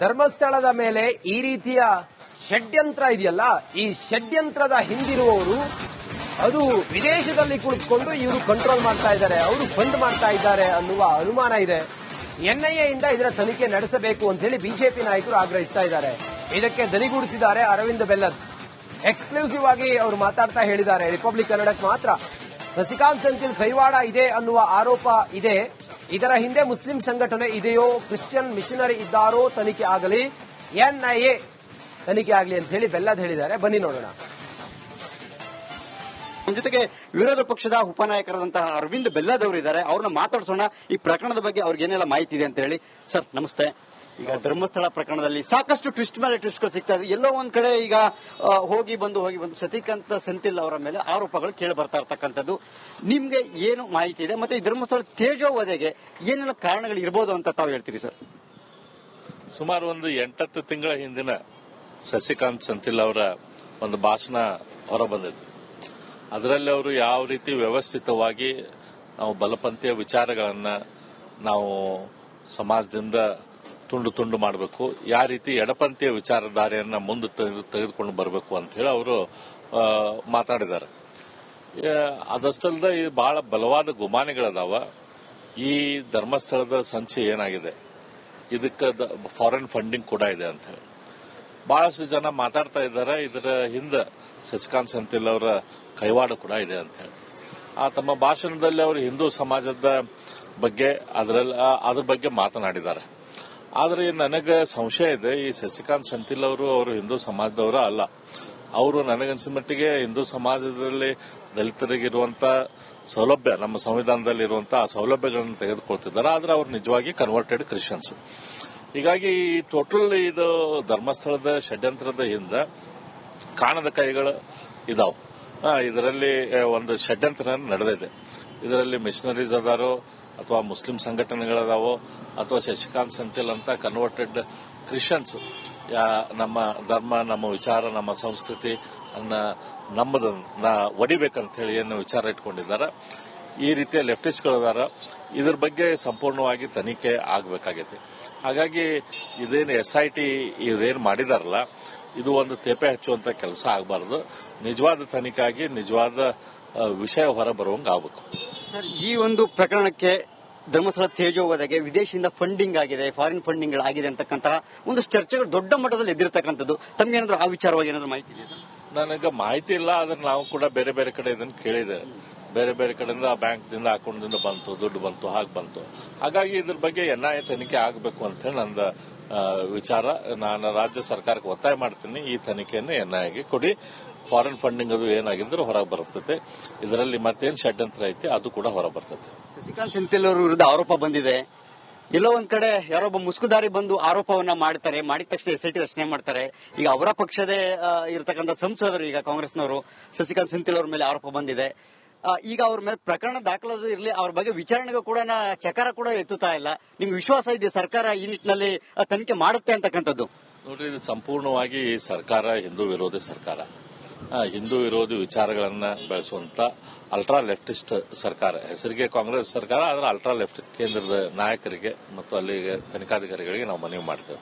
ಧರ್ಮಸ್ಥಳದ ಮೇಲೆ ಈ ರೀತಿಯ ಷಡ್ಯಂತ್ರ ಇದೆಯಲ್ಲ, ಈ ಷಡ್ಯಂತ್ರದ ಹಿಂದಿರುವವರು ಅದು ವಿದೇಶದಲ್ಲಿ ಕುಳಿತುಕೊಂಡು ಇವರು ಕಂಟ್ರೋಲ್ ಮಾಡ್ತಾ ಇದ್ದಾರೆ, ಅವರು ಫಂಡ್ ಮಾಡ್ತಾ ಇದ್ದಾರೆ ಅನ್ನುವ ಅನುಮಾನ ಇದೆ. ಎನ್ಐಎ ಇಂದ ಇದರ ತನಿಖೆ ನಡೆಸಬೇಕು ಅಂತ ಹೇಳಿ ಬಿಜೆಪಿ ನಾಯಕರು ಆಗ್ರಹಿಸ್ತಾ ಇದ್ದಾರೆ. ಇದಕ್ಕೆ ದನಿಗೂಡಿಸಿದ್ದಾರೆ ಅರವಿಂದ್ ಬೆಲ್ಲದ್. ಎಕ್ಸ್ಕ್ಲೂಸಿವ್ ಆಗಿ ಅವರು ಮಾತಾಡ್ತಾ ಹೇಳಿದ್ದಾರೆ ರಿಪಬ್ಲಿಕ್ ಕನ್ನಡಕ್ಕೆ ಮಾತ್ರ. ಸಸಿಕಾಂತ್ ಸೆಂಥಿಲ್ ಕೈವಾಡ ಇದೆ ಅನ್ನುವ ಆರೋಪ ಇದೆ. ಇದರ ಹಿಂದೆ ಮುಸ್ಲಿಂ ಸಂಘಟನೆ ಇದೆಯೋ, ಕ್ರಿಶ್ಚಿಯನ್ ಮಿಷನರಿ ಇದ್ದಾರೋ ತನಿಖೆ ಆಗಲಿ ಎನ್ಐಎ ತನಿಖೆ ಆಗಲಿ ಅಂತ ಹೇಳಿ ಬೆಲ್ಲದ್ ಹೇಳಿದ್ದಾರೆ. ಬನ್ನಿ ನೋಡೋಣ. ಜೊತೆಗೆ ವಿರೋಧ ಪಕ್ಷದ ಉಪನಾಯಕರಾದಂತಹ ಅರವಿಂದ್ ಬೆಲ್ಲದವರು ಇದ್ದಾರೆ. ಅವ್ರನ್ನ ಮಾತಾಡ್ಸೋಣ. ಈ ಪ್ರಕರಣದ ಬಗ್ಗೆ ಅವ್ರಿಗೆ ಏನೆಲ್ಲ ಮಾಹಿತಿ ಇದೆ ಅಂತ ಹೇಳಿ. ಸರ್, ನಮಸ್ತೆ. ಈಗ ಧರ್ಮಸ್ಥಳ ಪ್ರಕರಣದಲ್ಲಿ ಸಾಕಷ್ಟು ಟ್ವಿಸ್ಟ್ ಮೇಲೆ ಟ್ವಿಸ್ಟ್ಗಳು ಸಿಗ್ತಾ ಇದೆ. ಎಲ್ಲೋ ಒಂದ್ ಕಡೆ ಈಗ ಹೋಗಿ ಬಂದು ಹೋಗಿ ಬಂದು ಸತಿಕಾಂತ ಸೆಂತಿಲ್ ಅವರ ಮೇಲೆ ಆರೋಪಗಳು ಕೇಳಿ ಬರ್ತಾ ಇರ್ತಕ್ಕಂಥದ್ದು. ನಿಮ್ಗೆ ಏನು ಮಾಹಿತಿ ಇದೆ? ಮತ್ತೆ ಈ ಧರ್ಮಸ್ಥಳ ತೇಜೋವಧೆಗೆ ಏನೆಲ್ಲ ಕಾರಣಗಳು ಇರ್ಬೋದು ಅಂತ ತಾವು ಹೇಳ್ತೀರಿ ಸರ್? ಸುಮಾರು ಒಂದು ಎಂಟತ್ತು ತಿಂಗಳ ಹಿಂದಿನ ಸಸಿಕಾಂತ್ ಸೆಂಥಿಲ್ ಅವರ ಒಂದು ಭಾಷಣ ಹೊರಬಂದಿದೆ. ಅದರಲ್ಲಿ ಅವರು ಯಾವ ರೀತಿ ವ್ಯವಸ್ಥಿತವಾಗಿ ನಾವು ಬಲಪಂಥೀಯ ವಿಚಾರಗಳನ್ನ ನಾವು ಸಮಾಜದಿಂದ ತುಂಡು ತುಂಡು ಮಾಡಬೇಕು. ಯಾವ ರೀತಿ ಎಡಪಂಥೀಯ ವಿಚಾರಧಾರೆಯನ್ನು ಮುಂದೆ ತೆಗೆದು- ತೆಗೆದುಕೊಂಡು ಬರಬೇಕು ಅಂತ ಹೇಳಿ ಅವರು ಮಾತಾಡಿದ್ದಾರೆ. ಅದಷ್ಟಲ್ಲದ ಈ ಬಹಳ ಬಲವಾದ ಗುಮಾನಿಗಳದಾವ. ಈ ಧರ್ಮಸ್ಥಳದ ಸಂಚೆ ಏನಾಗಿದೆ? ಇದಕ್ಕೆ ಫಾರಿನ್ ಫಂಡಿಂಗ್ ಕೂಡ ಇದೆ ಅಂತ ಹೇಳಿ. ಬಹಳಷ್ಟು ಜನ ಮಾತಾಡ್ತಾ ಇದ್ದಾರೆ. ಇದರ ಹಿಂದೆ ಶಶಿಕಾಂತ್ ಸೆಂಥಿಲ್ ಅವರ ಕೈವಾಡ ಕೂಡ ಇದೆ ಅಂತ ಹೇಳಿ. ಆ, ತಮ್ಮ ಭಾಷಣದಲ್ಲಿ ಅವರು ಹಿಂದೂ ಸಮಾಜದ ಬಗ್ಗೆ ಅದರಲ್ಲಿ ಅದ್ರ ಬಗ್ಗೆ ಮಾತನಾಡಿದ್ದಾರೆ. ಆದರೆ ನನಗೆ ಸಂಶಯ ಇದೆ, ಈ ಶಶಿಕಾಂತ್ ಸಂತಿಲ್ ಅವರು ಅವರು ಹಿಂದೂ ಸಮಾಜದವರ ಅಲ್ಲ. ಅವರು ನನಗನ್ಸಿದ ಮಟ್ಟಿಗೆ ಹಿಂದೂ ಸಮಾಜದಲ್ಲಿ ದಲಿತರಿಗಿರುವಂತ ಸೌಲಭ್ಯ, ನಮ್ಮ ಸಂವಿಧಾನದಲ್ಲಿ ಇರುವಂತ ಆ ಸೌಲಭ್ಯಗಳನ್ನು ತೆಗೆದುಕೊಳ್ತಿದ್ದಾರೆ. ಆದ್ರೆ ಅವರು ನಿಜವಾಗಿ ಕನ್ವರ್ಟೆಡ್ ಕ್ರಿಶ್ಚಿಯನ್ಸ್ ಹೀಗಾಗಿ ಈ ಟೋಟಲ್ ಇದು ಧರ್ಮಸ್ಥಳದ ಷಡ್ಯಂತ್ರದ ಹಿಂದೆ ಕಾಣದ ಕೈಗಳು ಇದಾವೆ. ಇದರಲ್ಲಿ ಒಂದು ಷಡ್ಯಂತ್ರ ನಡೆದಿದೆ. ಇದರಲ್ಲಿ ಮಿಷನರೀಸ್ ಅದಾರೋ ಅಥವಾ ಮುಸ್ಲಿಂ ಸಂಘಟನೆಗಳದಾವೋ ಅಥವಾ ಶಶಿಕಾಂತ್ ಸೆಂಥಿಲ್ ಅಂತ ಕನ್ವರ್ಟೆಡ್ ಕ್ರಿಶ್ಚಿಯನ್ಸ್ ನಮ್ಮ ಧರ್ಮ, ನಮ್ಮ ವಿಚಾರ, ನಮ್ಮ ಸಂಸ್ಕೃತಿ ಅನ್ನ ನಮ್ಮದ ಒಡಿಬೇಕಂತ ಹೇಳಿ ಏನು ವಿಚಾರ ಇಟ್ಕೊಂಡಿದ್ದಾರೆ. ಈ ರೀತಿಯ ಲೆಫ್ಟಿಸ್ಟ್ಗಳದಾರ. ಇದ್ರ ಬಗ್ಗೆ ಸಂಪೂರ್ಣವಾಗಿ ತನಿಖೆ ಆಗಬೇಕಾಗೈತಿ. ಹಾಗಾಗಿ ಇದೇನು ಎಸ್ ಐ ಟಿ ಇವ್ರೇನು ಮಾಡಿದಾರಲ್ಲ, ಇದು ಒಂದು ತೇಪೆ ಹಚ್ಚುವಂತ ಕೆಲಸ ಆಗಬಾರದು. ನಿಜವಾದ ತನಿಖೆ ಆಗಿ ನಿಜವಾದ ವಿಷಯ ಹೊರ ಬರುವಂಗೆ ಆಗಬೇಕು ಸರ್ ಈ ಒಂದು ಪ್ರಕರಣಕ್ಕೆ ಧರ್ಮಸ್ಥಳ ತೇಜೋವಧೆಗೆ ವಿದೇಶದಿಂದ ಫಂಡಿಂಗ್ ಆಗಿದೆ ಫಾರಿನ್ ಫಂಡಿಂಗ್ ಆಗಿದೆ ಅಂತಕ್ಕಂತಹ ಒಂದು ಚರ್ಚೆಗಳು ದೊಡ್ಡ ಮಟ್ಟದಲ್ಲಿ ಎದ್ದಿರ್ತಕ್ಕಂಥದ್ದು. ತಮ್ಗೇನಾದ್ರೂ ಆ ವಿಚಾರವಾಗಿ ಏನಾದ್ರು ಮಾಹಿತಿ ಇದೆಯಾ ನನಗೆ ಮಾಹಿತಿ ಇಲ್ಲ ಆದ್ರೆ ನಾವು ಕೂಡ ಬೇರೆ ಬೇರೆ ಕಡೆ ಇದನ್ನು ಕೇಳಿದೆ ಬೇರೆ ಬೇರೆ ಕಡೆಯಿಂದ ಬ್ಯಾಂಕ್ದಿಂದ ಅಕೌಂಟ್ದಿಂದ ಬಂತು ದುಡ್ಡು ಬಂತು ಹಾಗೆ ಬಂತು. ಹಾಗಾಗಿ ಇದ್ರ ಬಗ್ಗೆ ಎನ್ಐಎ ತನಿಖೆ ಆಗಬೇಕು ಅಂತ ಹೇಳಿ ನಂದ ವಿಚಾರ. ನಾನು ರಾಜ್ಯ ಸರ್ಕಾರಕ್ಕೆ ಒತ್ತಾಯ ಮಾಡ್ತೀನಿ. ಈ ತನಿಖೆಯನ್ನು ಎನ್ಐಎಗೆ ಕೊಡಿ. ಫಾರಿನ್ ಫಂಡಿಂಗ್ ಅದು ಏನಾಗಿದ್ರು ಹೊರಗೆ ಬರ್ತದೆ ಇದರಲ್ಲಿ ಮತ್ತೇನು ಷಡ್ಯಂತ್ರ ಐತಿ ಅದು ಕೂಡ ಹೊರ ಬರ್ತದೆ ಶಶಿಕಾಂತ್ ಸೆಂಥಿಲ್ ಅವರ ವಿರುದ್ಧ ಆರೋಪ ಬಂದಿದೆ. ಎಲ್ಲೋ ಒಂದ್ ಕಡೆ ಯಾರೊಬ್ಬ ಮುಸ್ಕುದಾರಿ ಬಂದು ಆರೋಪವನ್ನ ಮಾಡ್ತಾರೆ ಮಾಡಿದ ತಕ್ಷಣ ಎಸ್ ಐ ಟಿ ರಚನೆ ಮಾಡ್ತಾರೆ. ಈಗ ಅವರ ಪಕ್ಷದೇ ಇರತಕ್ಕಂಥ ಸಂಸದರು ಈಗ ಕಾಂಗ್ರೆಸ್ನವರು ಶಶಿಕಾಂತ್ ಸೆಂಥಿಲ್ ಅವರ ಮೇಲೆ ಆರೋಪ ಬಂದಿದೆ. ಈಗ ಅವ್ರ ಮೇಲೆ ಪ್ರಕರಣ ದಾಖಲಾದ್ರೂ ಇರಲಿ ಅವ್ರ ಬಗ್ಗೆ ವಿಚಾರಣೆಗೂ ಕೂಡ ಚಕಾರ ಕೂಡ ಎತ್ತುತ್ತಾ ಇಲ್ಲ. ನಿಮ್ಗೆ ವಿಶ್ವಾಸ ಇದೆ ಸರ್ಕಾರ ಈ ನಿಟ್ಟಿನಲ್ಲಿ ತನಿಖೆ ಮಾಡುತ್ತೆ ಅಂತಕ್ಕಂಥದ್ದು? ನೋಡ್ರಿ ಇದು ಸಂಪೂರ್ಣವಾಗಿ ಸರ್ಕಾರ ಹಿಂದೂ ವಿರೋಧಿ ಸರ್ಕಾರ. ಹಿಂದೂ ವಿರೋಧಿ ವಿಚಾರಗಳನ್ನ ಬೆಳೆಸುವಂತ ಅಲ್ಟ್ರಾ ಲೆಫ್ಟಿಸ್ಟ್ ಸರ್ಕಾರ. ಹೆಸರಿಗೆ ಕಾಂಗ್ರೆಸ್ ಸರ್ಕಾರ ಆದರೆ ಅಲ್ಟ್ರಾ ಲೆಫ್ಟ್ ಕೇಂದ್ರದ ನಾಯಕರಿಗೆ ಮತ್ತು ಅಲ್ಲಿಗೆ ತನಿಖಾಧಿಕಾರಿಗಳಿಗೆ ನಾವು ಮನವಿ ಮಾಡ್ತೇವೆ.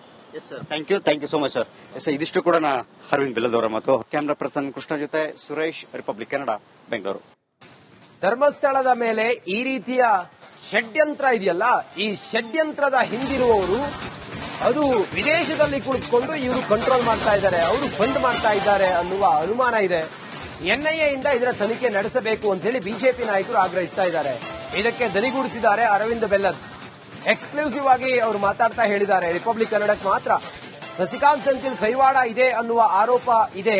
Thank you thank you so much sir yes ಇದಿಷ್ಟು ಕೂಡ ನಾ ಅರವಿಂದ್ ಬಿಲ್ಲದವರ ಮತ್ತು ಕ್ಯಾಮ್ರಾ ಪರ್ಸನ್ ಕೃಷ್ಣ ಜೊತೆ ಸುರೇಶ್ ರಿಪಬ್ಲಿಕ್ ಕನ್ನಡ ಬೆಂಗಳೂರು ಧರ್ಮಸ್ಥಳದ ಮೇಲೆ ಈ ರೀತಿಯ ಷಡ್ಯಂತ್ರ ಇದೆಯಲ್ಲ ಈ ಷಡ್ಯಂತ್ರದ ಹಿಂದಿರುವವರು ಅದು ವಿದೇಶದಲ್ಲಿ ಕುಳಿತುಕೊಂಡು ಇವರು ಕಂಟ್ರೋಲ್ ಮಾಡ್ತಾ ಇದ್ದಾರೆ, ಅವರು ಫಂಡ್ ಮಾಡ್ತಾ ಇದ್ದಾರೆ ಅನ್ನುವ ಅನುಮಾನ ಇದೆ. ಎನ್ಐಎ ಇಂದ ಇದರ ತನಿಖೆ ನಡೆಸಬೇಕು ಅಂತ ಹೇಳಿ ಬಿಜೆಪಿ ನಾಯಕರು ಆಗ್ರಹಿಸ್ತಾ ಇದ್ದಾರೆ. ಇದಕ್ಕೆ ದನಿಗೂಡಿಸಿದ್ದಾರೆ ಅರವಿಂದ್ ಬೆಲ್ಲದ್. ಎಕ್ಸ್ಕ್ಲೂಸಿವ್ ಆಗಿ ಅವರು ಮಾತಾಡ್ತಾ ಹೇಳಿದ್ದಾರೆ ರಿಪಬ್ಲಿಕ್ ಕನ್ನಡಕ್ಕೆ ಮಾತ್ರ. ಸಸಿಕಾಂತ್ ಸೆಂಥಿಲ್ ಕೈವಾಡ ಇದೆ ಅನ್ನುವ ಆರೋಪ ಇದೆ.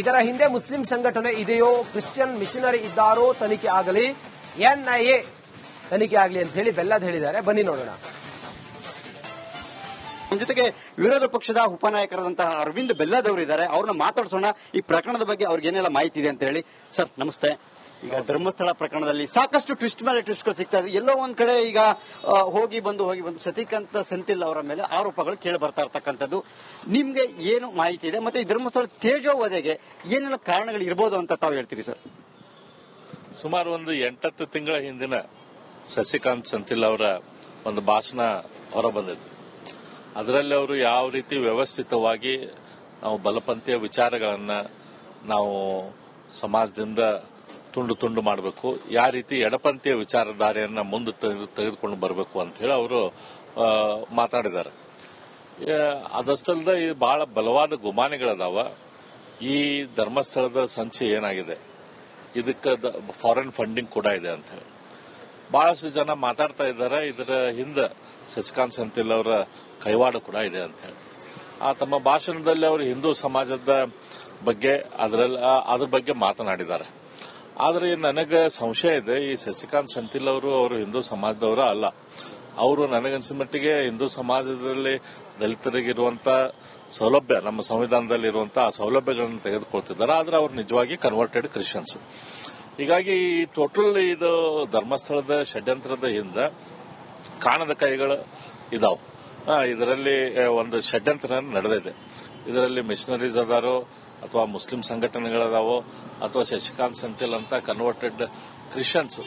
ಇದರ ಹಿಂದೆ ಮುಸ್ಲಿಂ ಸಂಘಟನೆ ಇದೆಯೋ, ಕ್ರಿಶ್ಚಿಯನ್ ಮಿಷನರಿ ಇದ್ದಾರೋ ತನಿಖೆ ಆಗಲಿ ಎನ್ಐಎ ತನಿಖೆ ಆಗಲಿ ಅಂತ ಹೇಳಿ ಬೆಲ್ಲದ್ ಹೇಳಿದ್ದಾರೆ. ಬನ್ನಿ ನೋಡೋಣ. ಜೊತೆಗೆ ವಿರೋಧ ಪಕ್ಷದ ಉಪನಾಯಕರಾದಂತಹ ಅರವಿಂದ್ ಬೆಲ್ಲದವರು ಇದ್ದಾರೆ. ಅವ್ರನ್ನ ಮಾತಾಡ್ಸೋಣ. ಈ ಪ್ರಕರಣದ ಬಗ್ಗೆ ಅವ್ರಿಗೆ ಏನೆಲ್ಲ ಮಾಹಿತಿ ಇದೆ ಅಂತ ಹೇಳಿ ಸರ್, ನಮಸ್ತೆ. ಈಗ ಧರ್ಮಸ್ಥಳ ಪ್ರಕರಣದಲ್ಲಿ ಸಾಕಷ್ಟು ಟ್ವಿಸ್ಟ್ ಮೇಲೆ ಟ್ವಿಸ್ಟ್ಗಳು ಸಿಗ್ತಾ ಇದೆ. ಎಲ್ಲೋ ಒಂದ್ ಕಡೆ ಈಗ ಹೋಗಿ ಬಂದು ಹೋಗಿ ಬಂದು ಸತಿಕಾಂತ ಸೆಂಥಿಲ್ ಅವರ ಮೇಲೆ ಆರೋಪಗಳು ಕೇಳಿ ಬರ್ತಾ ಇರ್ತಕ್ಕಂಥದ್ದು. ನಿಮ್ಗೆ ಏನು ಮಾಹಿತಿ ಇದೆ? ಮತ್ತೆ ಈ ಧರ್ಮಸ್ಥಳ ತೇಜೋವಧೆಗೆ ಏನೆಲ್ಲ ಕಾರಣಗಳು ಇರ್ಬೋದು ಅಂತ ತಾವು ಹೇಳ್ತೀರಿ, ಸರ್? ಸುಮಾರು ಒಂದು ಎಂಟತ್ತು ತಿಂಗಳ ಹಿಂದಿನ ಸಸಿಕಾಂತ್ ಸೆಂಥಿಲ್ ಅವರ ಒಂದು ಭಾಷಣ ಹೊರಬಂದಿದೆ ಅದರಲ್ಲಿ ಅವರು ಯಾವ ರೀತಿ ವ್ಯವಸ್ಥಿತವಾಗಿ ನಾವು ಬಲಪಂಥೀಯ ವಿಚಾರಗಳನ್ನ ನಾವು ಸಮಾಜದಿಂದ ತುಂಡು ತುಂಡು ಮಾಡಬೇಕು ಯಾವ ರೀತಿ ಎಡಪಂಥೀಯ ವಿಚಾರಧಾರೆಯನ್ನ ಮುಂದೆ ತೆಗೆದು- ತೆಗೆದುಕೊಂಡು ಬರಬೇಕು ಅಂತ ಹೇಳಿ ಅವರು ಮಾತಾಡಿದ್ದಾರೆ. ಅದಷ್ಟಲ್ಲದೆ ಈ ಬಹಳ ಬಲವಾದ ಗುಮಾನಿಗಳದಾವ. ಈ ಧರ್ಮಸ್ಥಳದ ಸಂಚೆ ಏನಾಗಿದೆ? ಇದಕ್ಕೆ ಫಾರಿನ್ ಫಂಡಿಂಗ್ ಕೂಡ ಇದೆ ಅಂತ ಹೇಳಿ. ಬಹಳಷ್ಟು ಜನ ಮಾತಾಡ್ತಾ ಇದ್ದಾರೆ. ಇದರ ಹಿಂದೆ ಸಚಿಕಾಂತ್ ಸೆಂಥಿಲ್ ಅವರ ಕೈವಾಡ ಕೂಡ ಇದೆ ಅಂತ ಹೇಳಿ. ಆ ತಮ್ಮ ಭಾಷಣದಲ್ಲಿ ಅವರು ಹಿಂದೂ ಸಮಾಜದ ಬಗ್ಗೆ ಅದರಲ್ಲಿ ಅದ್ರ ಬಗ್ಗೆ ಮಾತನಾಡಿದ್ದಾರೆ. ಆದರೆ ನನಗೆ ಸಂಶಯ ಇದೆ, ಈ ಸಸಿಕಾಂತ್ ಸೆಂಥಿಲ್ ಅವರು ಅವರು ಹಿಂದೂ ಸಮಾಜದವರ ಅಲ್ಲ. ಅವರು ನನಗನ್ಸಿದ ಮಟ್ಟಿಗೆ ಹಿಂದೂ ಸಮಾಜದಲ್ಲಿ ದಲಿತರಿಗಿರುವಂತ ಸೌಲಭ್ಯ, ನಮ್ಮ ಸಂವಿಧಾನದಲ್ಲಿ ಇರುವಂತಹ ಆ ಸೌಲಭ್ಯಗಳನ್ನು ತೆಗೆದುಕೊಳ್ತಿದ್ದಾರೆ. ಆದರೆ ಅವರು ನಿಜವಾಗಿ ಕನ್ವರ್ಟೆಡ್ ಕ್ರಿಶ್ಚಿಯನ್ಸ್ ಹೀಗಾಗಿ ಈ ಟೋಟಲ್ ಇದು ಧರ್ಮಸ್ಥಳದ ಷಡ್ಯಂತ್ರದ ಹಿಂದೆ ಕಾಣದ ಕೈಗಳು ಇದಾವೆ. ಇದರಲ್ಲಿ ಒಂದು ಷಡ್ಯಂತ್ರ ನಡೆದಿದೆ. ಇದರಲ್ಲಿ ಮಿಷನರೀಸ್ ಅದಾರೋ, ಅಥವಾ ಮುಸ್ಲಿಂ ಸಂಘಟನೆಗಳದಾವೋ, ಅಥವಾ ಶಶಿಕಾಂತ್ ಸೆಂಥಿಲ್ ಅಂತ ಕನ್ವರ್ಟೆಡ್ ಕ್ರಿಶ್ಚಿಯನ್ಸ್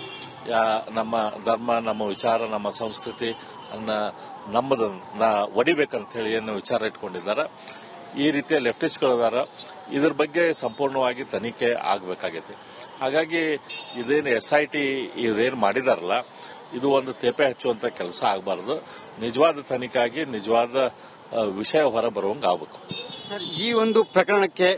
ನಮ್ಮ ಧರ್ಮ, ನಮ್ಮ ವಿಚಾರ, ನಮ್ಮ ಸಂಸ್ಕೃತಿ ಅನ್ನ ನಮ್ಮದ ಒಡಿಬೇಕಂತ ಹೇಳಿ ಏನು ವಿಚಾರ ಇಟ್ಕೊಂಡಿದ್ದಾರೆ. ಈ ರೀತಿಯ ಲೆಫ್ಟಿಸ್ಟ್ಗಳಿದಾರ ಇದ್ರ ಬಗ್ಗೆ ಸಂಪೂರ್ಣವಾಗಿ ತನಿಖೆ ಆಗಬೇಕಾಗೈತಿ. ಹಾಗಾಗಿ ಇದೇನು ಎಸ್ ಐ ಟಿ ಇವ್ರೇನು ಮಾಡಿದಾರಲ್ಲ ಇದು ಒಂದು ತೇಪೆ ಹಚ್ಚುವಂತ ಕೆಲಸ ಆಗಬಾರದು. ನಿಜವಾದ ತನಿಖೆಗೆ ನಿಜವಾದ ವಿಷಯ ಹೊರ ಬರುವಂಗೆ ಆಗ್ಬೇಕು. ಸರ್ ಈ ಒಂದು ಪ್ರಕರಣಕ್ಕೆ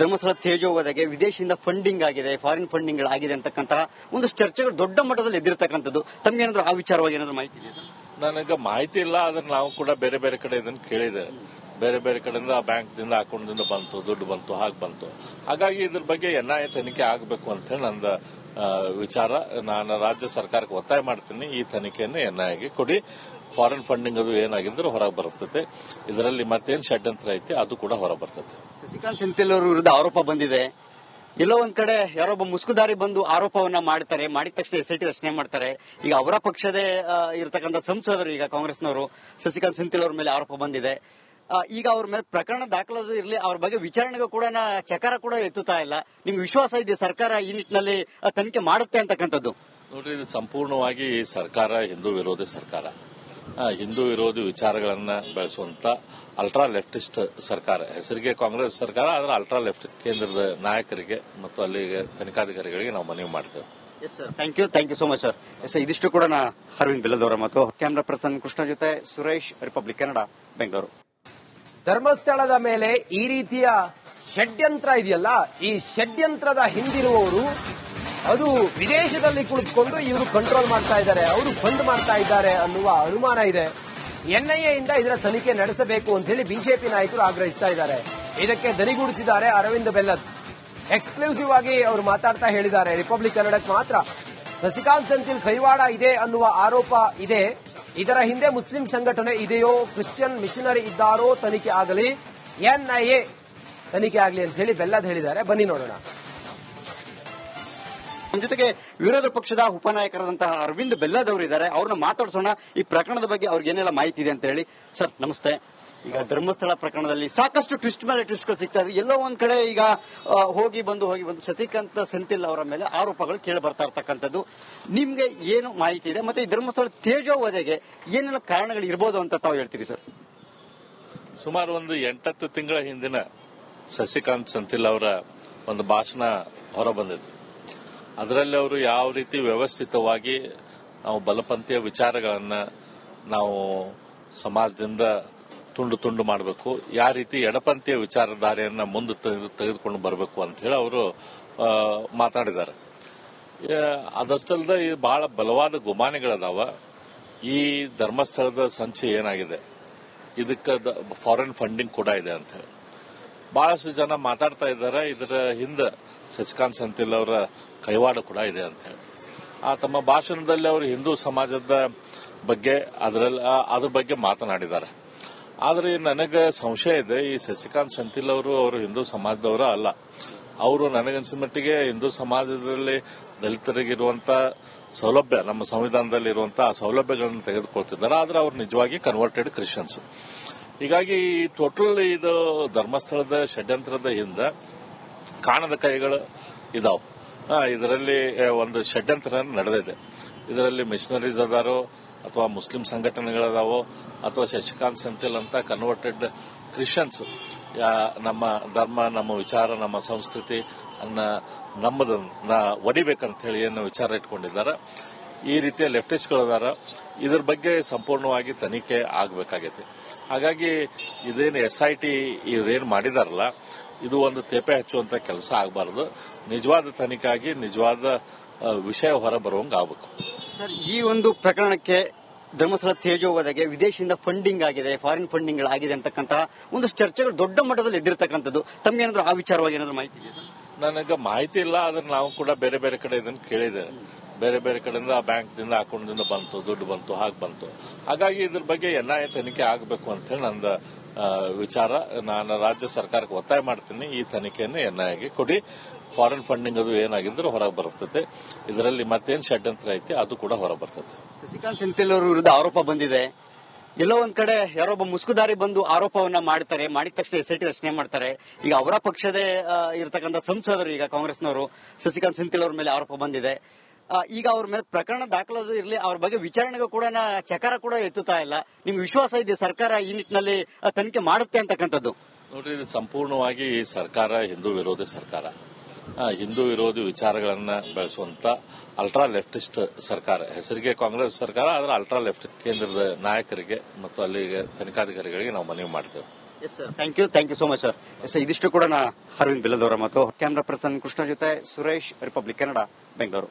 ಧರ್ಮಸ್ಥಳ ತೇಜೋವಧೆಗೆ ವಿದೇಶಿಯಿಂದ ಫಂಡಿಂಗ್ ಆಗಿದೆ ಫಾರಿನ್ ಫಂಡಿಂಗ್ ಆಗಿದೆ ಅಂತಕ್ಕಂತಹ ಒಂದು ಚರ್ಚೆಗಳು ದೊಡ್ಡ ಮಟ್ಟದಲ್ಲಿ ಎದ್ದಿರ್ತಕ್ಕಂಥದ್ದು. ತಮ್ಗೇನಾದ್ರೂ ಆ ವಿಚಾರವಾಗಿ ಏನಾದ್ರು ಮಾಹಿತಿ ಇದೆಯಾ? ನನಗೆ ಮಾಹಿತಿ ಇಲ್ಲ ಆದ್ರೆ ನಾವು ಕೂಡ ಬೇರೆ ಬೇರೆ ಕಡೆ ಇದನ್ನು ಕೇಳಿದೆ ಬೇರೆ ಬೇರೆ ಕಡೆಯಿಂದ ಬ್ಯಾಂಕ್ದಿಂದ ಅಕೌಂಟ್ದಿಂದ ಬಂತು ದುಡ್ಡು ಬಂತು ಹಾಗೆ ಬಂತು. ಹಾಗಾಗಿ ಇದ್ರ ಬಗ್ಗೆ ಎನ್ಐಎ ತನಿಖೆ ಆಗಬೇಕು ಅಂತ ಹೇಳಿ ನಂದು ವಿಚಾರ ನಾನು ರಾಜ್ಯ ಸರ್ಕಾರಕ್ಕೆ ಒತ್ತಾಯ ಮಾಡ್ತೀನಿ. ಈ ತನಿಖೆಯನ್ನು ಎನ್ಐಎಗೆ ಕೊಡಿ. ಫಾರಿನ್ ಫಂಡಿಂಗ್ ಅದು ಏನಾಗಿದ್ರು ಹೊರಗೆ ಬರ್ತದೆ ಇದರಲ್ಲಿ ಮತ್ತೇನು ಷಡ್ಯಂತ್ರ ಐತಿ ಅದು ಕೂಡ ಹೊರ ಬರ್ತದೆ ಶಶಿಕಾಂತ್ ಸೆಂಥಿಲ್ ಅವರ ವಿರುದ್ಧ ಆರೋಪ ಬಂದಿದೆ. ಎಲ್ಲೋ ಒಂದ್ ಕಡೆ ಯಾರೊಬ್ಬ ಮುಸ್ಕುದಾರಿ ಬಂದು ಆರೋಪವನ್ನ ಮಾಡ್ತಾರೆ ಮಾಡಿದ ತಕ್ಷಣ ಎಸ್ ಐ ಟಿ ರಚನೆ ಮಾಡ್ತಾರೆ. ಈಗ ಅವರ ಪಕ್ಷದೇ ಆ, ಇರತಕ್ಕಂಥ ಸಂಸದರು ಈಗ ಕಾಂಗ್ರೆಸ್ನವರು ಶಶಿಕಾಂತ್ ಸೆಂಥಿಲ್ ಅವರ ಮೇಲೆ ಆರೋಪ ಬಂದಿದೆ. ಆ, ಈಗ ಅವ್ರ ಮೇಲೆ ಪ್ರಕರಣ ದಾಖಲಾದ ಇರಲಿ ಅವ್ರ ಬಗ್ಗೆ ವಿಚಾರಣೆಗೂ ಕೂಡ ಚಕಾರ ಕೂಡ ಎತ್ತುತ್ತಾ ಇಲ್ಲ. ನಿಮ್ಗೆ ವಿಶ್ವಾಸ ಇದೆ ಸರ್ಕಾರ ಈ ನಿಟ್ಟಿನಲ್ಲಿ ತನಿಖೆ ಮಾಡುತ್ತೆ ಅಂತಕ್ಕಂಥದ್ದು? ನೋಡ್ರಿ ಇದು ಸಂಪೂರ್ಣವಾಗಿ ಸರ್ಕಾರ ಹಿಂದೂ ವಿರೋಧಿ ಸರ್ಕಾರ. ಹಿಂದೂ ವಿರೋಧಿ ವಿಚಾರಗಳನ್ನ ಬೆಳೆಸುವಂತ ಅಲ್ಟ್ರಾ ಲೆಫ್ಟಿಸ್ಟ್ ಸರ್ಕಾರ. ಹೆಸರಿಗೆ ಕಾಂಗ್ರೆಸ್ ಸರ್ಕಾರ ಆದ್ರೆ ಅಲ್ಟ್ರಾ ಲೆಫ್ಟ್ ಕೇಂದ್ರದ ನಾಯಕರಿಗೆ ಮತ್ತು ಅಲ್ಲಿಗೆ ತನಿಖಾಧಿಕಾರಿಗಳಿಗೆ ನಾವು ಮನವಿ ಮಾಡ್ತೇವೆ. Yes sir thank you thank you so much sir yes ಇದಿಷ್ಟು ಕೂಡ ನಾ ಅರವಿಂದ್ ಬೆಲ್ಲದವರ ಮತ್ತು ಕ್ಯಾಮ್ರಾ ಪರ್ಸನ್ ಕೃಷ್ಣ ಜೊತೆ ಸುರೇಶ್ ರಿಪಬ್ಲಿಕ್ ಕನ್ನಡ ಬೆಂಗಳೂರು ಧರ್ಮಸ್ಥಳದ ಮೇಲೆ ಈ ರೀತಿಯ ಷಡ್ಯಂತ್ರ ಇದೆಯಲ್ಲ, ಈ ಷಡ್ಯಂತ್ರದ ಹಿಂದಿರುವವರು ಅದು ವಿದೇಶದಲ್ಲಿ ಕುಳಿತುಕೊಂಡು ಇವರು ಕಂಟ್ರೋಲ್ ಮಾಡ್ತಾ ಇದ್ದಾರೆ, ಅವರು ಫಂಡ್ ಮಾಡ್ತಾ ಇದ್ದಾರೆ ಅನ್ನುವ ಅನುಮಾನ ಇದೆ. ಎನ್ಐಎ ಇಂದ ಇದರ ತನಿಖೆ ನಡೆಸಬೇಕು ಅಂತ ಹೇಳಿ ಬಿಜೆಪಿ ನಾಯಕರು ಆಗ್ರಹಿಸ್ತಾ ಇದ್ದಾರೆ. ಇದಕ್ಕೆ ದನಿಗೂಡಿಸಿದ್ದಾರೆ ಅರವಿಂದ್ ಬೆಲ್ಲದ್. ಎಕ್ಸ್ಕ್ಲೂಸಿವ್ ಆಗಿ ಅವರು ಮಾತಾಡ್ತಾ ಹೇಳಿದ್ದಾರೆ ರಿಪಬ್ಲಿಕ್ ಕನ್ನಡಕ್ಕೆ ಮಾತ್ರ. ಶಶಿಕಾಂತ್ ಸೆಂಥಿಲ್ ಕೈವಾಡ ಇದೆ ಅನ್ನುವ ಆರೋಪ ಇದೆ. ಇದರ ಹಿಂದೆ ಮುಸ್ಲಿಂ ಸಂಘಟನೆ ಇದೆಯೋ, ಕ್ರಿಶ್ಚಿಯನ್ ಮಿಷನರಿ ಇದ್ದಾರೋ, ತನಿಖೆ ಆಗಲಿ ಎನ್ಐಎ ತನಿಖೆ ಆಗಲಿ ಅಂತ ಹೇಳಿ ಬೆಲ್ಲದ್ ಹೇಳಿದ್ದಾರೆ. ಬನ್ನಿ ನೋಡೋಣ. ನಮ್ಮ ಜೊತೆಗೆ ವಿರೋಧ ಪಕ್ಷದ ಉಪನಾಯಕರಾದಂತಹ ಅರವಿಂದ್ ಬೆಲ್ಲದ್ ಅವರು ಇದ್ದಾರೆ. ಅವ್ರನ್ನ ಮಾತಾಡಿಸೋಣ. ಈ ಪ್ರಕರಣದ ಬಗ್ಗೆ ಅವ್ರಿಗೆ ಏನೆಲ್ಲ ಮಾಹಿತಿ ಇದೆ ಅಂತ ಹೇಳಿ. ಸರ್, ನಮಸ್ತೆ. ಈಗ ಧರ್ಮಸ್ಥಳ ಪ್ರಕರಣದಲ್ಲಿ ಸಾಕಷ್ಟು ಟ್ವಿಸ್ಟ್ ಮೇಲೆ ಟ್ವಿಸ್ಟ್ಗಳು ಸಿಗ್ತಾ ಇದೆ. ಎಲ್ಲೋ ಒಂದ್ ಕಡೆ ಈಗ ಹೋಗಿ ಬಂದು ಹೋಗಿ ಬಂದು ಸತಿಕಾಂತ ಸಂತಿಲ್ ಅವರ ಮೇಲೆ ಆರೋಪಗಳು ಕೇಳಿ ಬರ್ತಾ ಇರ್ತಕ್ಕಂಥದ್ದು. ನಿಮ್ಗೆ ಏನು ಮಾಹಿತಿ ಇದೆ? ಮತ್ತೆ ಈ ಧರ್ಮಸ್ಥಳ ತೇಜೋವಧೆಗೆ ಏನೆಲ್ಲ ಕಾರಣಗಳು ಇರ್ಬೋದು ಅಂತ ತಾವು ಹೇಳ್ತೀರಿ, ಸರ್? ಸುಮಾರು ಒಂದು ಎಂಟತ್ತು ತಿಂಗಳ ಹಿಂದಿನ ಸಸಿಕಾಂತ್ ಸೆಂಥಿಲ್ ಅವರ ಒಂದು ಭಾಷಣ ಹೊರಬಂದಿದೆ. ಅದರಲ್ಲಿ ಅವರು ಯಾವ ರೀತಿ ವ್ಯವಸ್ಥಿತವಾಗಿ ನಾವು ಬಲಪಂಥೀಯ ವಿಚಾರಗಳನ್ನ ನಾವು ಸಮಾಜದಿಂದ ತುಂಡು ತುಂಡು ಮಾಡಬೇಕು ಯಾವ ರೀತಿ ಎಡಪಂಥೀಯ ವಿಚಾರಧಾರೆಯನ್ನ ಮುಂದೆ ತೆಗೆದು- ತೆಗೆದುಕೊಂಡು ಬರಬೇಕು ಅಂತ ಹೇಳಿ ಅವರು ಮಾತಾಡಿದ್ದಾರೆ. ಅದಷ್ಟಲ್ಲದೆ ಈ ಬಹಳ ಬಲವಾದ ಗುಮಾನಿಗಳದಾವ. ಈ ಧರ್ಮಸ್ಥಳದ ಸಂಚೆ ಏನಾಗಿದೆ? ಇದಕ್ಕೆ ಫಾರಿನ್ ಫಂಡಿಂಗ್ ಕೂಡ ಇದೆ ಅಂತ ಹೇಳಿ. ಬಹಳಷ್ಟು ಜನ ಮಾತಾಡ್ತಾ ಇದ್ದಾರೆ. ಇದರ ಹಿಂದೆ ಶಶಿಕಾಂತ್ ಸಂತಿಲ್ ಅವರ ಕೈವಾಡ ಕೂಡ ಇದೆ ಅಂತ ಹೇಳಿ. ಆ, ತಮ್ಮ ಭಾಷಣದಲ್ಲಿ ಅವರು ಹಿಂದೂ ಸಮಾಜದ ಬಗ್ಗೆ ಅದರಲ್ಲಿ ಅದ್ರ ಬಗ್ಗೆ ಮಾತನಾಡಿದ್ದಾರೆ. ಆದರೆ ನನಗೆ ಸಂಶಯ ಇದೆ, ಈ ಶಶಿಕಾಂತ್ ಸೆಂಥಿಲ್ ಅವರು ಅವರು ಹಿಂದೂ ಸಮಾಜದವರು ಅಲ್ಲ. ಅವರು ನನಗನ್ಸಿದ ಮಟ್ಟಿಗೆ ಹಿಂದೂ ಸಮಾಜದಲ್ಲಿ ದಲಿತರಿಗಿರುವಂತ ಸೌಲಭ್ಯ, ನಮ್ಮ ಸಂವಿಧಾನದಲ್ಲಿ ಇರುವಂತಹ ಸೌಲಭ್ಯಗಳನ್ನು ತೆಗೆದುಕೊಳ್ತಿದ್ದಾರೆ. ಆದರೆ ಅವರು ನಿಜವಾಗಿ ಕನ್ವರ್ಟೆಡ್ ಕ್ರಿಶ್ಚಿಯನ್ಸ್ ಹೀಗಾಗಿ ಈ ಟೋಟಲ್ ಇದು ಧರ್ಮಸ್ಥಳದ ಷಡ್ಯಂತ್ರದ ಹಿಂದೆ ಕಾಣದ ಕೈಗಳು ಇದಾವೆ. ಇದರಲ್ಲಿ ಒಂದು ಷಡ್ಯಂತ್ರ ನಡೆದಿದೆ. ಇದರಲ್ಲಿ ಮಿಷನರೀಸ್ ಅದಾರೋ, ಅಥವಾ ಮುಸ್ಲಿಂ ಸಂಘಟನೆಗಳದಾವೋ, ಅಥವಾ ಶಶಿಕಾಂತ್ ಸೆಂಥಿಲ್ ಅಂತ ಕನ್ವರ್ಟೆಡ್ ಕ್ರಿಶ್ಚಿಯನ್ಸ್ ನಮ್ಮ ಧರ್ಮ, ನಮ್ಮ ವಿಚಾರ, ನಮ್ಮ ಸಂಸ್ಕೃತಿ ಅನ್ನ ನಮ್ಮದನ್ನ ಒಡಿಬೇಕಂತ ಹೇಳಿ ಏನು ವಿಚಾರ ಇಟ್ಕೊಂಡಿದ್ದಾರೆ. ಈ ರೀತಿಯ ಲೆಫ್ಟಿಸ್ಟ್ಗಳದಾರ ಇದ್ರ ಬಗ್ಗೆ ಸಂಪೂರ್ಣವಾಗಿ ತನಿಖೆ ಆಗಬೇಕಾಗೈತಿ. ಹಾಗಾಗಿ ಇದೇನು ಎಸ್ ಐ ಟಿ ಇವ್ರೇನು ಮಾಡಿದಾರಲ್ಲ ಇದು ಒಂದು ತೇಪೆ ಹಚ್ಚುವಂತ ಕೆಲಸ ಆಗಬಾರದು. ನಿಜವಾದ ತನಿಖೆಗಾಗಿ ನಿಜವಾದ ವಿಷಯ ಹೊರ ಬರುವಂಗೆ ಆಗಬೇಕು ಸರ್ ಈ ಒಂದು ಪ್ರಕರಣಕ್ಕೆ ಧರ್ಮಸ್ಥಳ ತೇಜೋವಧೆಗೆ ವಿದೇಶದಿಂದ ಫಂಡಿಂಗ್ ಆಗಿದೆ ಫಾರಿನ್ ಫಂಡಿಂಗ್ ಆಗಿದೆ ಅಂತಕ್ಕಂತಹ ಒಂದು ಚರ್ಚೆಗಳು ದೊಡ್ಡ ಮಟ್ಟದಲ್ಲಿ ಎದ್ದಿರ್ತಕ್ಕಂಥದ್ದು. ತಮ್ಗೇನಾದ್ರೂ ಆ ವಿಚಾರವಾಗಿ ಏನಾದ್ರು ಮಾಹಿತಿ ನನಗೆ ಮಾಹಿತಿ ಇಲ್ಲ ಆದ್ರೆ ನಾವು ಕೂಡ ಬೇರೆ ಬೇರೆ ಕಡೆ ಇದನ್ನು ಕೇಳಿದ್ದೇವೆ. ಬೇರೆ ಬೇರೆ ಕಡೆಯಿಂದ ಬ್ಯಾಂಕ್ದಿಂದ ಅಕೌಂಟ್ದಿಂದ ಬಂತು ದುಡ್ಡು ಬಂತು ಹಾಗೆ ಬಂತು. ಹಾಗಾಗಿ ಇದ್ರ ಬಗ್ಗೆ ಎನ್ಐಎ ತನಿಖೆ ಆಗಬೇಕು ಅಂತ ಹೇಳಿ ನಂದು ವಿಚಾರ ನಾನು ರಾಜ್ಯ ಸರ್ಕಾರಕ್ಕೆ ಒತ್ತಾಯ ಮಾಡ್ತೀನಿ. ಈ ತನಿಖೆಯನ್ನು ಎನ್ಐಎಗೆ ಕೊಡಿ. ಫಾರಿನ್ ಫಂಡಿಂಗ್ ಅದು ಏನಾಗಿದ್ರು ಹೊರಗೆ ಬರ್ತದೆ ಇದರಲ್ಲಿ ಮತ್ತೇನು ಷಡ್ಯಂತ್ರ ಐತಿ, ಅದು ಕೂಡ ಹೊರ ಬರ್ತದೆ ಶಶಿಕಾಂತ್ ಸೆಂಥಿಲ್ ಅವರ ವಿರುದ್ಧ ಆರೋಪ ಬಂದಿದೆ. ಎಲ್ಲೋ ಒಂದ್ ಕಡೆ ಯಾರೊಬ್ಬ ಮುಸ್ಕುದಾರಿ ಬಂದು ಆರೋಪವನ್ನ ಮಾಡ್ತಾರೆ, ಮಾಡಿದ ತಕ್ಷಣ ಎಸ್ ಐಟಿ ರಚನೆ ಮಾಡ್ತಾರೆ. ಈಗ ಅವರ ಪಕ್ಷದೇ ಇರತಕ್ಕಂಥ ಸಂಸದರು ಈಗ ಕಾಂಗ್ರೆಸ್ನವರು, ಶಶಿಕಾಂತ್ ಸೆಂಥಿಲ್ ಅವರ ಮೇಲೆ ಆರೋಪ ಬಂದಿದೆ. ಈಗ ಅವ್ರ ಮೇಲೆ ಪ್ರಕರಣ ದಾಖಲಾದ ಇರಲಿ ಅವ್ರ ಬಗ್ಗೆ ವಿಚಾರಣೆಗೂ ಕೂಡ ಚಕಾರ ಕೂಡ ಎತ್ತುತ್ತಾ ಇಲ್ಲ. ನಿಮ್ಗೆ ವಿಶ್ವಾಸ ಇದೆ ಸರ್ಕಾರ ಈ ನಿಟ್ಟಿನಲ್ಲಿ ತನಿಖೆ ಮಾಡುತ್ತೆ ಅಂತಕ್ಕಂಥದ್ದು? ನೋಡ್ರಿ ಇದು ಸಂಪೂರ್ಣವಾಗಿ ಸರ್ಕಾರ ಹಿಂದೂ ವಿರೋಧಿ ಸರ್ಕಾರ. ಹಿಂದೂ ವಿರೋಧಿ ವಿಚಾರಗಳನ್ನ ಬೆಳೆಸುವಂತ ಅಲ್ಟ್ರಾ ಲೆಫ್ಟಿಸ್ಟ್ ಸರ್ಕಾರ. ಹೆಸರಿಗೆ ಕಾಂಗ್ರೆಸ್ ಸರ್ಕಾರ ಆದ್ರೆ ಅಲ್ಟ್ರಾ ಲೆಫ್ಟ್ ಕೇಂದ್ರದ ನಾಯಕರಿಗೆ ಮತ್ತು ಅಲ್ಲಿಗೆ ತನಿಖಾಧಿಕಾರಿಗಳಿಗೆ ನಾವು ಮನವಿ ಮಾಡ್ತೇವೆ. Yes sir thank you thank you so much sir yes ಇದಿಷ್ಟು ಕೂಡ ನಾ ಅರವಿಂದ್ ಬಿಲ್ಲದವರ ಮತ್ತು ಕ್ಯಾಮ್ರಾ ಪರ್ಸನ್ ಕೃಷ್ಣ ಜೊತೆ ಸುರೇಶ್ ರಿಪಬ್ಲಿಕ್ ಕನ್ನಡ ಬೆಂಗಳೂರು